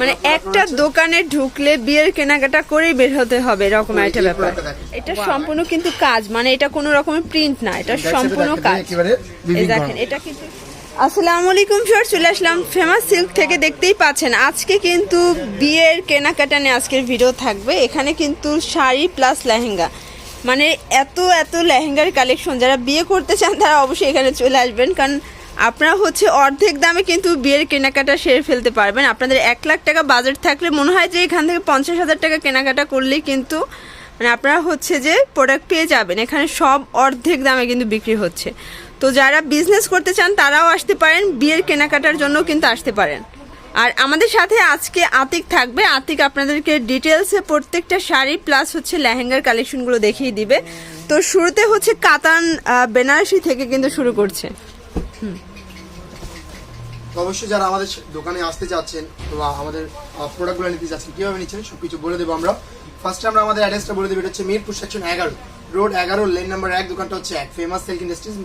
মানে একটা দোকানে ঢুকলে বিয়ের কেনাকাটা করেই বের হতে হবে এরকম একটা ব্যাপার। এটা সম্পূর্ণ কিন্তু কাজ মানে এটা কোনো রকমের প্রিন্ট না এটা সম্পূর্ণ কাজ। দেখেন এটা কিন্তু আসসালামু আলাইকুম স্যার চলে আসলাম ফেমাস সিল্ক থেকে দেখতেই পাচ্ছেন। আজকে কিন্তু বিয়ের কেনাকাটা নিয়ে আজকের ভিডিও থাকবে। এখানে কিন্তু শাড়ি প্লাস লেহেঙ্গা। মানে এত এত লেহেঙ্গার কালেকশন যারা বিয়ে করতে চান তারা অবশ্যই এখানে চলে আসবেন। কারণ আপনারা হচ্ছে অর্ধেক দামে কিন্তু বিয়ের কেনাকাটা সেরে ফেলতে পারবেন। আপনাদের এক লাখ টাকা বাজেট থাকলে মনে হয় যে এখান থেকে পঞ্চাশ হাজার টাকা কেনাকাটা করলেই কিন্তু মানে আপনারা হচ্ছে যে প্রোডাক্ট পেয়ে যাবেন। এখানে সব অর্ধেক দামে কিন্তু বিক্রি হচ্ছে। তো যারা বিজনেস করতে চান, তারাও আসতে পারেন, বিয়ের কেনাকাটার জন্য কিন্তু আসতে পারেন। আর আমাদের সাথে আজকে আতিক থাকবে। আতিক আপনাদেরকে ডিটেলসে প্রত্যেকটা শাড়ি প্লাস হচ্ছে লেহেঙ্গার কালেকশনগুলো দেখিয়ে দিবে। তো শুরুতে হচ্ছে কাতান বেনারসি থেকে কিন্তু শুরু করছে। অবশ্যই যারা আমাদের দোকানে আসতে যাচ্ছেন বা আমাদের প্রোডাক্টগুলো নিতে যাচ্ছেন কীভাবে নিচ্ছেন সবকিছু বলে দেবো আমরা। ফার্স্টে আমরা আমাদের অ্যাড্রেসটা বলে দেবো, এটা হচ্ছে মিরপুর সেকশন এগারো রোড এগারো লেন নাম্বার এক, দোকানটা হচ্ছে এক ফেমাস সিল্ক ইন্ডাস্ট্রিজ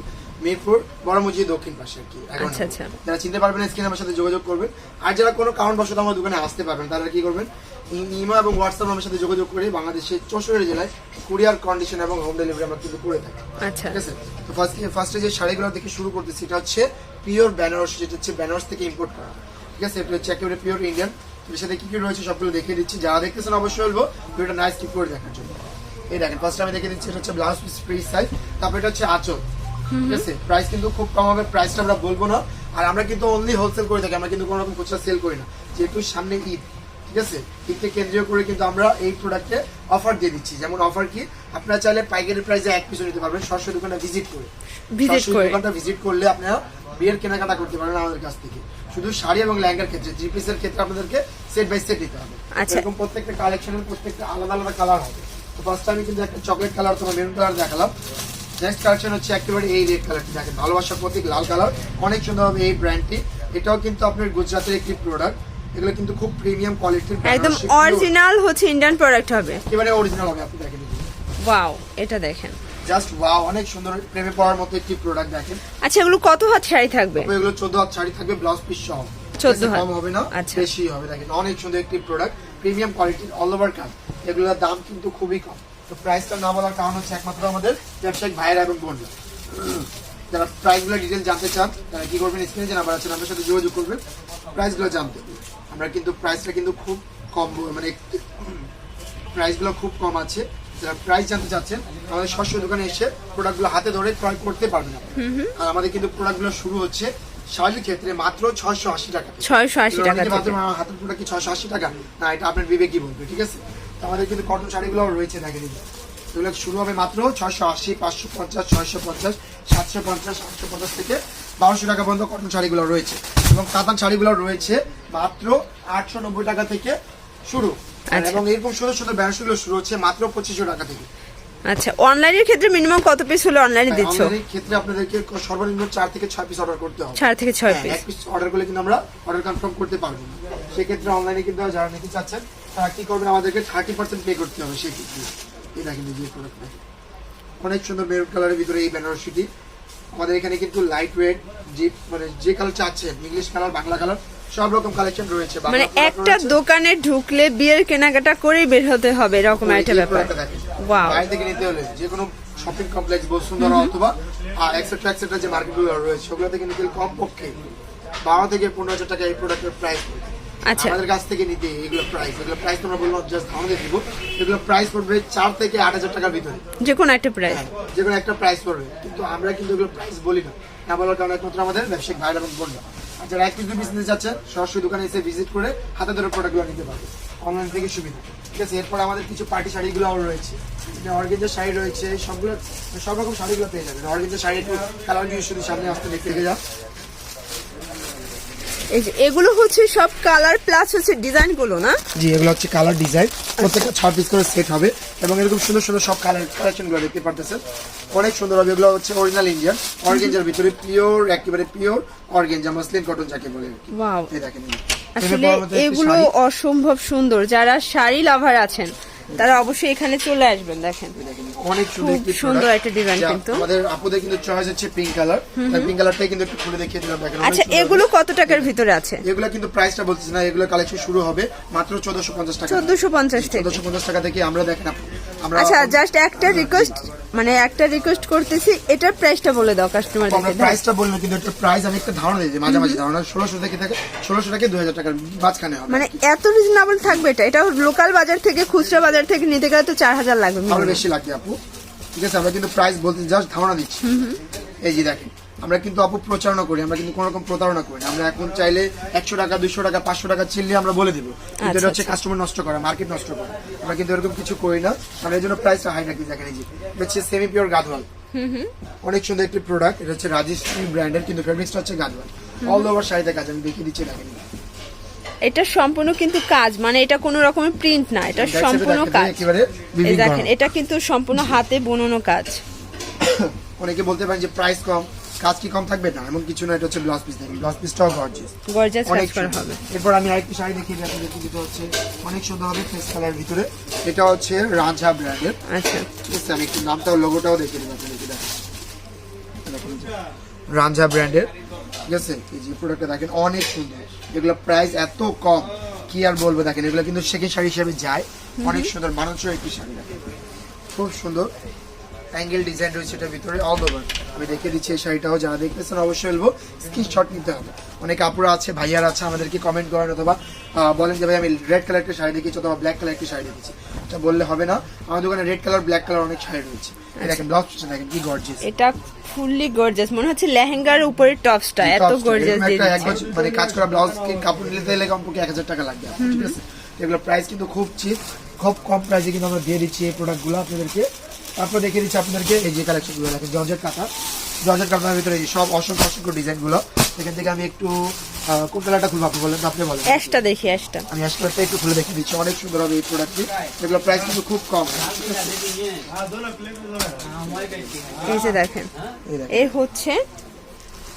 মিরপুর বড় মসজিদ দক্ষিণ পাশে আর কি আচ্ছা, আচ্ছা। যারা চিনতে পারবেন স্ক্রিন আমার সাথে যোগাযোগ করবেন। আর যারা কোনো কারণবশত আমার দোকানে আসতে পারবেন তারা কি করবেন? ইমো এবং হোয়াটসঅ্যাপ আমার সাথে যোগাযোগ করে বাংলাদেশের চৌষট্টি জেলায় কুরিয়ার কন্ডিশন এবং হোম ডেলিভারি আমরা কিন্তু করে থাকি। আচ্ছা। ঠিক আছে? তো ফার্স্ট ফার্স্টে যে শাড়িগুলো থেকে শুরু করতেছি এটা হচ্ছে পিওর বেনারস যেটা হচ্ছে বেনারস থেকে ইম্পোর্ট করা। ঠিক আছে? এটা হচ্ছে একেবারে পিওর ইন্ডিয়ান। এর সাথে কি কি রয়েছে সবগুলো দেখিয়ে দিচ্ছি। যারা দেখতেছেন অবশ্যই বলব ভিডিওটা নাইস কিপ করে দেখার জন্য। এই দেখেন ফার্স্ট আমি দেখে দিচ্ছি এটা হচ্ছে ব্লাউজ পিস ফ্রি সাইজ তারপর এটা হচ্ছে আঁচল। ঠিক আছে? প্রাইস কিন্তু খুব কম হবে প্রাইসটা আমরা বলব না। আর আমরা কিন্তু অনলি হোলসেল করে থাকি আমরা কিন্তু কোনো রকম খুচরা সেল করি না। যেহেতু সামনে ঈদ ঠিক আছে? ঈদকে কেন্দ্রীয় করে কিন্তু আমরা এই প্রোডাক্টে অফার দিয়ে দিচ্ছি। যেমন অফার কি? আপনারা চাইলে পাইকারি প্রাইসে এক পিছু নিতে পারবেন সরাসরি দোকানে ভিজিট করে। সরাসরি দোকানটা ভিজিট করলে আপনারা বিয়ের কেনাকাটা করতে পারেন আমাদের কাছ থেকে। শুধু শাড়ি এবং লেহেঙ্গার ক্ষেত্রে থ্রি পিসের ক্ষেত্রে আপনাদেরকে সেট বাই সেট দিতে হবে। আচ্ছা। এরকম প্রত্যেকটা কালেকশনের প্রত্যেকটা আলাদা আলাদা কালার হবে। তো ফার্স্ট আমি কিন্তু একটা চকলেট কালার তোমার মেরুন কালার দেখালাম। নেক্সট কালেকশন হচ্ছে একেবারে এই রেড কালারটি দেখেন ভালোবাসার প্রতীক লাল কালার অনেক সুন্দর হবে এই ব্র্যান্ডটি এটাও কিন্তু আপনার গুজরাটের একটি প্রোডাক্ট এগুলো কিন্তু খুব প্রিমিয়াম কোয়ালিটির একদম অরিজিনাল হচ্ছে ইন্ডিয়ান প্রোডাক্ট হবে। একেবারে অরিজিনাল হবে আপনি দেখেন ওয়াও এটা দেখেন। জাস্ট ওয়াও অনেক সুন্দর প্রেমে পড়ার মতো একটি প্রোডাক্ট দেখেন। আচ্ছা এগুলো কত হাত শাড়ি থাকবে? এগুলো চোদ্দ হাত শাড়ি থাকবে ব্লাউজ পিস সহ। 14 হাত। কম হবে না আচ্ছা। বেশি হবে। দেখেন অনেক সুন্দর একটি প্রোডাক্ট প্রিমিয়াম কোয়ালিটির অল ওভার কাজ এগুলোর দাম কিন্তু খুবই কম। তো প্রাইসটা না বলার কারণ হচ্ছে একমাত্র আমাদের ব্যবসায়িক ভাইয়েরা এবং বোনরা। যারা প্রাইসগুলো ডিটেল জানতে চান তারা কি করবেন? স্ক্রিনে যে নাম্বার আছে নাম্বারের সাথে যোগাযোগ করবেন। প্রাইসগুলো জানতে। আমরা কিন্তু প্রাইসটা কিন্তু খুব কম মানে প্রাইসগুলো খুব কম আছে। যারা প্রাইস জানতে চাচ্ছেন আমাদের সরাসরি দোকানে এসে প্রোডাক্টগুলো হাতে ধরে ক্রয় করতে পারবেন। আর আমাদের কিন্তু প্রোডাক্টগুলো শুরু হচ্ছে শাড়ির ক্ষেত্রে মাত্র ছয়শো আশি টাকা। ছয়শো আশি টাকা হাতের প্রোডাক্ট কি ছয়শো আশি টাকা? না এটা আপনার বিবেক কি বলবে ঠিক আছে? আমাদের কিন্তু কটন শাড়িগুলো রয়েছে দেখেন এগুলো শুরু হবে মাত্র ছয়শো আশি পাঁচশো পঞ্চাশ ছয়শো পঞ্চাশ সাতশো পঞ্চাশ আটশো পঞ্চাশ থেকে বারোশো টাকা পর্যন্ত কটন শাড়িগুলো রয়েছে। এবং কাতান শাড়িগুলো রয়েছে মাত্র আটশো নব্বই টাকা থেকে শুরু। আচ্ছা। এবং এরকম সুন্দর সুন্দর ব্যান্ডগুলো শুরু হচ্ছে মাত্র পঁচিশশো টাকা থেকে। আচ্ছা অনলাইনের ক্ষেত্রে মিনিমাম কত পিস হলে অনলাইনে দিচ্ছ? আমাদের ক্ষেত্রে আপনাদেরকে সর্বনিম্ন চার থেকে ছয় পিস অর্ডার করতে হবে। চার থেকে ছয় হ্যাঁ, পিস এক পিস অর্ডার করলে কিন্তু আমরা অর্ডার কনফার্ম করতে পারব না। সেক্ষেত্রে অনলাইনে কিন্তু যারা নিতে চাচ্ছেন কি করবেন আমাদেরকে থার্টি পার্সেন্ট পে করতে হবে এই দেখেন যে। অনেক সুন্দর মেরুন কালারের ভিতরে এই বেনারসিটি আমাদের এখানে কিন্তু লাইট ওয়েট যে মানে যে কালার চাচ্ছেন ইংলিশ কালার বাংলা কালার সব রকম কালেকশন রয়েছে। মানে একটা দোকানে ঢুকলে বিয়ের কেনাকাটা করেই বের হতে হবে এরকম একটা ব্যাপার। টা বাইরে থেকে নিতে হলে যে কোনো শপিং কমপ্লেক্স বসুন্ধরা অথবা এক্সেট্রা এক্সেট্রা যে মার্কেটগুলো রয়েছে ওগুলো থেকে নিতে কমপক্ষে বারো থেকে পনেরো হাজার টাকা এই প্রোডাক্টের প্রাইস আচ্ছা। আমাদের কাছ থেকে নিতে এগুলো প্রাইস এগুলো প্রাইস তোমরা বললাম জাস্ট আমাদের দিব এগুলো প্রাইস পড়বে চার থেকে আট হাজার টাকার ভিতরে। যে কোনো একটা প্রাইস হ্যাঁ, যে কোনো একটা প্রাইস পড়বে। কিন্তু আমরা কিন্তু এগুলো প্রাইস বলি না। না বলার কারণে একমাত্র আমাদের ব্যবসায়িক ভাইরা এবং বোনরা। যারা এক পিস দুই পিস নিতে যাচ্ছেন সরাসরি দোকানে এসে ভিজিট করে হাতে ধরে প্রোডাক্টগুলো নিতে পারবে। অনলাইন থেকে সুবিধা। ঠিক আছে এরপর আমাদের কিছু পার্টি শাড়িগুলো রয়েছে। অর্গেঞ্জের শাড়ি রয়েছে সবগুলো সব রকম শাড়িগুলো পেয়ে যাবেন। অর্গেঞ্জের শাড়ি একটু কালার দিয়ে শুধু সামনে আসতে দেখতে যাও এই যে এগুলো হচ্ছে সব কালার প্লাস হচ্ছে ডিজাইনগুলো না? জি এগুলো হচ্ছে কালার ডিজাইন প্রত্যেকটা ছয় পিস করে সেট হবে এবং এরকম সুন্দর সুন্দর সব কালার কালেকশনগুলো দেখতে পারতেছেন। অনেক সুন্দর হবে এগুলো হচ্ছে অরিজিনাল ইন্ডিয়ান অর্গেঞ্জার ভিতরে পিওর একেবারে পিওর অর্গেঞ্জা মাসলিন কটন যাকে বলে ওয়াও এই দেখেন। আসলে এগুলো অসম্ভব সুন্দর। যারা শাড়ি লাভার আছেন তারা অবশ্যই এখানে চলে আসবেন দেখেন। অনেক সুন্দর একটি ডিজাইন কিন্তু। আমাদের আপুদের কিন্তু চয়েস হচ্ছে পিঙ্ক কালার পিঙ্ক কালারটাই কিন্তু একটু খুলে দেখিয়ে দিলাম দেখেন আচ্ছা এগুলো কত টাকার ভিতরে আছে? এগুলো কিন্তু প্রাইসটা বলতেছি না এগুলো কালেকশন শুরু হবে মাত্র চোদ্দশো পঞ্চাশ টাকা চোদ্দশো পঞ্চাশ থেকে চোদ্দশো পঞ্চাশ টাকা থেকে আমরা দেখেন আচ্ছা জাস্ট একটা রিকোয়েস্ট মানে একটা রিকোয়েস্ট করতেছি এটার প্রাইসটা বলে দাও কাস্টমার দেখে। প্রাইসটা বলব কিন্তু একটা প্রাইস আমি একটা ধারণা দিয়েছি মাঝামাঝি ধারণা ষোলোশো থেকে থাকে ষোলোশো থেকে দুই হাজার টাকার মাঝখানে হবে। মানে এত রিজনেবল থাকবে এটা? এটা লোকাল বাজার থেকে খুচরা বাজার থেকে নিতে গেলে তো চার হাজার লাগবে আরও বেশি লাগবে আপু। ঠিক আছে আমরা কিন্তু প্রাইস বলতে জাস্ট ধারণা দিচ্ছি। এই যে দেখেন আমরা কিন্তু আপু প্রচারণা করি আমরা কিন্তু কোনো রকম প্রতারণা করি না। আমরা এখন চাইলে একশো টাকা দুশো টাকা পাঁচশো টাকা চিনলে আমরা বলে দিব। কিন্তু এটা আচ্ছা, হচ্ছে কাস্টমার নষ্ট করা মার্কেট নষ্ট করা। আমরা কিন্তু এরকম কিছু করি না। আমরা এই জন্য প্রাইসটা হাই রাখি। দেখেন এই যে এটা হচ্ছে সেমি পিওর গাদওয়াল অনেক সুন্দর একটি প্রোডাক্ট এটা হচ্ছে রাজশ্রী ব্র্যান্ডের কিন্তু ফেব্রিক্সটা হচ্ছে গাদওয়াল অল ওভার শাড়িতে কাজ আমি দেখিয়ে দিচ্ছি দেখেন। এটা সম্পূর্ণ কিন্তু কাজ মানে এটা কোনো রকমের প্রিন্ট না এটা সম্পূর্ণ কাজ। দেখেন এটা কিন্তু সম্পূর্ণ হাতে বুননো কাজ। অনেকে বলতে পারেন যে প্রাইস কম। কাজ কি কম থাকবে? না এমন কিছু না এটা হচ্ছে ব্লাউজ পিস দেখেন। ব্লাউজ পিসটাও গর্জিয়াস গর্জাস কাজ অনেক সুন্দর। হবে। এরপর আমি আরেকটি শাড়ি দেখিয়ে দিই আপনাদের যেটা হচ্ছে অনেক সুন্দর হবে ফেস কালার ভিতরে। এটা হচ্ছে রাজা ব্র্যান্ডের আচ্ছা। ঠিক আছে আমি একটু নামটাও লোগোটাও দেখিয়ে দিই আপনাদের দেখে দেখেন। রাঞ্জা ব্র্যান্ডের ঠিক আছে এই যে প্রোডাক্টটা দেখেন অনেক সুন্দর। এগুলো প্রাইস এত কম কি আর বলব দেখেন এগুলো কিন্তু সেকেন্ড শাড়ি হিসেবে যায়। অনেক সুন্দর মানুষও একটি শাড়ি দেখেন। খুব সুন্দর। অ্যাঙ্গেল ডিজাইন রয়েছে এটার ভিতরে অল ওভার আমি দেখে দিচ্ছি এই শাড়িটাও যারা দেখতেছেন অবশ্যই বলব স্ক্রিনশট নিতে হবে। অনেক আপুরা আছে ভাইয়ার আছে আমাদেরকে কমেন্ট করেন অথবা বলেন যে ভাই আমি রেড কালার একটা শাড়ি দেখেছি অথবা ব্ল্যাক কালার একটা শাড়ি দেখেছি। এটা বললে হবে না। আমার দোকানে রেড কালার ব্ল্যাক কালার অনেক শাড়ি রয়েছে। দেখেন ব্লাউজ পিছনে দেখেন কি গর্জিয়াস এটা ফুললি মনে হচ্ছে লেহেঙ্গার উপরে টপসটা এত দিয়ে মানে কাজ করা ব্লাউজ কাপড় নিতে গেলে কমপক্ষে এক হাজার টাকা লাগবে। আপনার, ঠিক আছে? এগুলো প্রাইস কিন্তু খুব চিপ খুব কম প্রাইসে কিন্তু আমরা দিয়ে দিচ্ছি এই প্রোডাক্টগুলো আপনাদেরকে। তারপর দেখে দিচ্ছি আপনাদেরকে এই যে কালেকশনগুলো দেখেন জর্জেট কাঁথা। জর্জেট কাঁথার ভিতরে এই সব অসংখ্য অসংখ্য ডিজাইনগুলো এখান থেকে আমি একটু কোন কালারটা খুলবো আপনি বলেন? আপনি বলেন। অ্যাশটা দেখি অ্যাশটা। আমি আসলে একটু খুলে দেখে দিচ্ছি। অনেক সুন্দর হবে এই প্রোডাক্টটি এগুলো প্রাইস কিন্তু খুব কম। আছে এই যে দেখেন এই হচ্ছে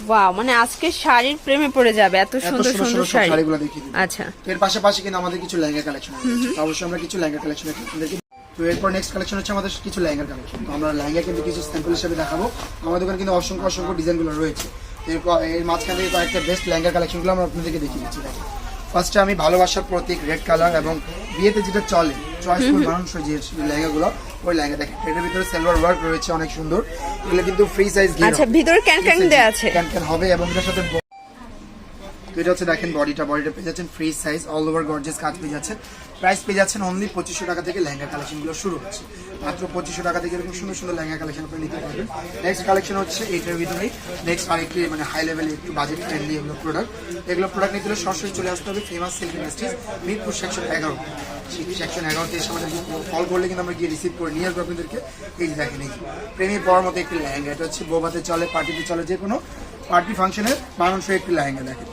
ওয়াও মানে আজকে শাড়ির প্রেমে পড়ে যাবে এত সুন্দর সুন্দর শাড়ি। শাড়িগুলো দেখিয়ে আচ্ছা। এর পাশাপাশি কিন্তু আমাদের কিছু লেহেঙ্গা কালেকশন তো অবশ্যই আমরা কিছু লেহেঙ্গা কালেকশন আপনাদেরকে তো এরপর নেক্সট কালেকশন হচ্ছে আমাদের কিছু লেহেঙ্গার কালেকশন তো আমরা লেহেঙ্গা কিন্তু কিছু স্যাম্পল হিসেবে দেখাবো। আমাদের দোকানে কিন্তু অসংখ্য অসংখ্য ডিজাইনগুলো রয়েছে। এরপর এর মাঝখান থেকে কয়েকটা বেস্ট লেহেঙ্গা কালেকশনগুলো আমরা আপনাদেরকে দেখিয়ে দিচ্ছি। ফার্স্টে আমি ভালোবাসার প্রতীক রেড কালার এবং বিয়েতে যেটা চলে চয়েসফুল মানুষ যে লেহেঙ্গাগুলো ওই লেহেঙ্গা দেখেন এটার ভিতরে সিলভার ওয়ার্ক রয়েছে অনেক সুন্দর। এগুলো কিন্তু ফ্রি সাইজ আচ্ছা ভিতরে ক্যান ক্যান আছে। ক্যান ক্যান হবে এবং এটার সাথে এটা হচ্ছে দেখেন বডিটা বডিটা পেয়ে যাচ্ছেন free size all over gorgeous কাজ পেয়ে যাচ্ছেন। প্রাইস পেয়ে যাচ্ছেন অনলি পঁচিশশো টাকা থেকে লেহেঙ্গা কালেকশনগুলো শুরু হচ্ছে। মাত্র পঁচিশশো টাকা থেকে এরকম সুন্দর সুন্দর লেহেঙ্গা কালেকশন আপনি নিতে পারবেন। নেক্সট কালেকশন হচ্ছে এইটার ভিতরেই নেক্সট আরেকটি মানে হাই লেভেলে একটু বাজেট ফ্রেন্ডলি এগুলো প্রোডাক্ট এগুলো প্রোডাক্ট নিতে হলে সরাসরি চলে আসতে হবে famous silk industries Mirpur section এগারো। সেকশন এগারোতে এসে আমাদের কল করলে কিন্তু আমরা গিয়ে রিসিভ করে নিয়ে আসব আপনাদেরকে। এই দেখেন, এই প্রেমে পড়ার মতো একটি লেহেঙ্গা, এটা হচ্ছে বোবাতে চলে, পার্টিতে চলে যে কোনো পার্টি ফাংশনের মানুষের একটি লেহেঙ্গা, দেখেন।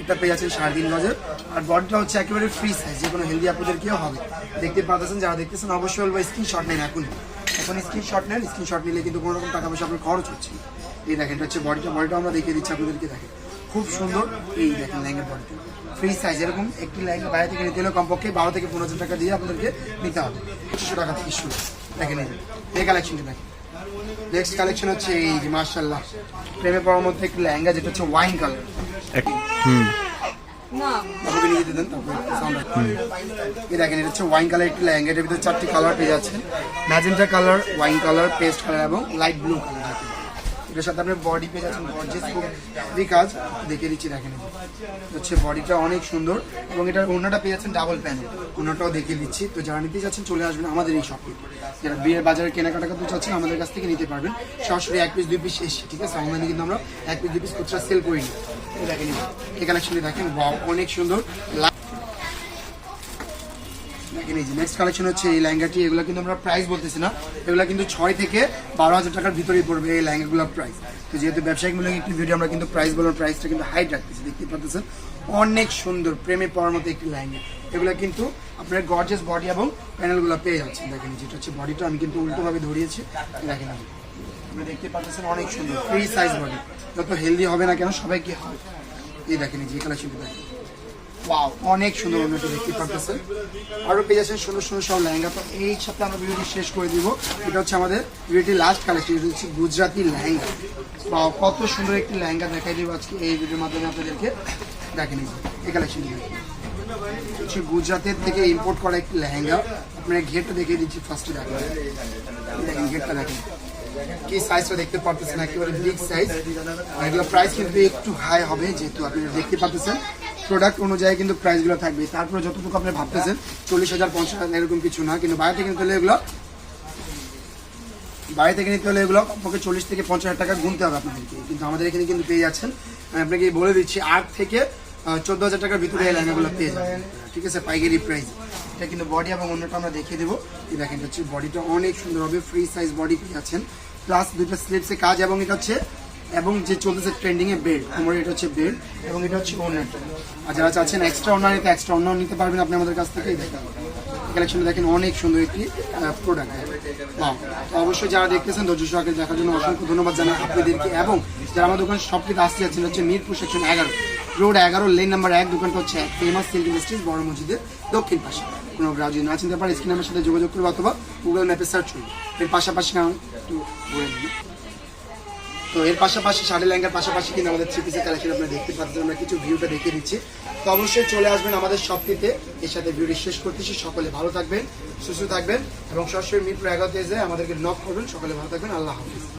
এটা পেয়ে যাচ্ছে সাড়ে তিন গজের আর বডিটা হচ্ছে একেবারে ফ্রি সাইজ যে কোনো হেলদি আপুদের কেউ হবে। দেখতে পাচ্ছেন যারা দেখতেছেন, অবশ্যই বলব স্ক্রিনশট নেন এখন এখন স্ক্রিনশট নেন স্ক্রিনশট নিলে কিন্তু কোনো রকম টাকা পয়সা আপনার খরচ হচ্ছে এই দেখেন হচ্ছে বডিটা বডিটা আমরা দেখিয়ে দিচ্ছি আপনাদেরকে দেখেন। খুব সুন্দর, এই দেখেন লেহেঙ্গার বডিটা ফ্রি সাইজ এরকম একটি লেহেঙ্গা বাইরে থেকে নিতে হলে কমপক্ষে বারো থেকে পনেরো হাজার টাকা দিয়ে আপনাদেরকে নিতে হবে। পঁচিশশো টাকা থেকে শুরু। দেখেন এই কালেকশনটা দেখেন। নেক্সট কালেকশন হচ্ছে এই যে মার্শাল্লাহ প্রেমে পড়ার মধ্যে একটি লেহেঙ্গা, যেটা হচ্ছে ওয়াইন কালার আমাকে নিয়ে যেতে দেন তারপরে sound আসবে। এই দেখেন এটা হচ্ছে ওয়াইন কালার একটি লেহেঙ্গা এটার ভিতরে চারটি কালার পেয়ে magenta colour wine colour paste colour এবং লাইট ব্লু কালার এটার সাথে আপনি বডি পেয়ে যাচ্ছেন গর্জেস খুব কাজ দেখে দিচ্ছি দেখেন হচ্ছে বডিটা অনেক সুন্দর এবং এটার ওনাটা পেয়ে যাচ্ছেন ডাবল প্যানেল ওনাটাও দেখিয়ে দিচ্ছি। তো যারা নিতে যাচ্ছেন চলে আসবেন আমাদের এই শপে যারা বিয়ের বাজারে কেনাকাটা করতে চাচ্ছেন আমাদের কাছ থেকে নিতে পারবেন। সরাসরি এক পিস দুই পিস এসে ঠিক আছে? অনলাইনে কিন্তু আমরা এক পিস দুই পিস খুচরা সেল করি না। এই অনেক সুন্দর। নেক্সট কালেকশন হচ্ছে এই লেহেঙ্গাটি কিন্তু আমরা বলতেছি না। কিন্তু ছয় থেকে বারো হাজার টাকার ভিতরেই পড়বে এই প্রাইস তো যেহেতু ভিডিও আমরা কিন্তু প্রাইসটা কিন্তু রাখতেছি অনেক সুন্দর, প্রেমে পড়ার মতো একটি লেহেঙ্গা। এগুলো কিন্তু আপনার গর্জেস বডি এবং প্যানেলগুলো পেয়ে যাচ্ছেন। দেখেন যেটা হচ্ছে বডিটা আমি কিন্তু উল্টোভাবে ধরিয়েছি। দেখেন যে। সুন্দর যত হেলদি হবে না কেন সবাইকে হবে? এই অনেক সুন্দর দেখতে সব লেহেঙ্গা। তো এই শেষ করে দিব। এটা হচ্ছে আমাদের ভিডিওটি লাস্ট কালেকশন হচ্ছে গুজরাটি লেহেঙ্গা। ওয়াও কত সুন্দর একটি লেহেঙ্গা দেখাই দিব আজকে এই ভিডিওর মাধ্যমে আপনাদেরকে। দেখে যে, এই কালেকশন হচ্ছে গুজরাটের থেকে ইম্পোর্ট করা একটি লেহেঙ্গা। আপনার ঘেরটা দেখিয়ে দিচ্ছি ফার্স্টে দেখেন। দেখেন ঘেরটা দেখেন। কি সাইজটা দেখতে পারতেছেন? একেবারে বিগ সাইজ আর এগুলো প্রাইস কিন্তু একটু হাই হবে, যেহেতু আপনি দেখতে পাচ্ছেন প্রোডাক্ট অনুযায়ী কিন্তু প্রাইসগুলো থাকবে। তারপরে যতটুকু আপনি ভাবতেছেন, চল্লিশ হাজার, পঞ্চাশ হাজার এরকম কিছু না। কিন্তু বাইরে থেকে নিতে হলে এগুলো বাইরে থেকে নিতে হলে এগুলো আপনাকে চল্লিশ থেকে পঞ্চাশ হাজার টাকা গুনতে হবে আপনাদেরকে। কিন্তু আমাদের এখানে কিন্তু পেয়ে যাচ্ছেন। আমি আপনাকে বলে দিচ্ছি, আট থেকে চোদ্দ হাজার টাকার ভিতরে এই লেহেঙ্গাগুলো পেয়ে যাবেন। ঠিক আছে? পাইকারি প্রাইস এটা কিন্তু বডি এবং অন্যটা আমরা দেখিয়ে দেবো। এই দেখেন হচ্ছে বডিটা অনেক সুন্দর হবে ফ্রি সাইজ বডি পেয়ে যাচ্ছেন। প্লাস দুটো স্লিপসে কাজ এবং এটা হচ্ছে এবং যে চলতেছে ট্রেন্ডিং এ বেড আমার এটা হচ্ছে বেড এবং এটা হচ্ছে ওনারটা আর যারা চাচ্ছেন এক্সট্রা ওনার নিতে এক্সট্রা ওনার নিতে পারবেন আপনি আমাদের কাছ থেকেই দেখেন কালেকশনটা দেখেন অনেক সুন্দর একটি প্রোডাক্ট তো অবশ্যই যারা দেখতেছেন ধৈর্য সহকারে দেখার জন্য অসংখ্য ধন্যবাদ জানাই আপনাদেরকে। এবং যারা আমার দোকান সব থেকে আসতে যাচ্ছেন হচ্ছে মিরপুর সেকশন এগারো। রোড এগারো লেন নাম্বার এক, দোকানটা হচ্ছে ফেমাস সিল্ক ইন্ডাস্ট্রিজ বড় মসজিদের দক্ষিণ পাশে। কোনো গ্রাহক না চিনতে পারে স্ক্রিন নাম্বার সাথে যোগাযোগ করবে অথবা গুগল ম্যাপে সার্চ করবে। এর পাশাপাশি একটু বলে দিই। তো এর পাশাপাশি শাড়ি লেহেঙ্গার পাশাপাশি কিন্তু আমাদের থ্রি পিসের কালেকশন আপনারা দেখতে পাচ্ছেন, আমরা কিছু ভিউটা দেখিয়ে দিচ্ছি তো অবশ্যই চলে আসবেন আমাদের শপটিতে এর সাথে ভিডিও শেষ করতেছি। সকলে ভালো থাকবেন, সুস্থ থাকবেন এবং সরাসরি মিরপুর এগারোতে এসে আমাদেরকে নক করবেন। সকলে ভালো থাকবেন, আল্লাহ হাফিজ।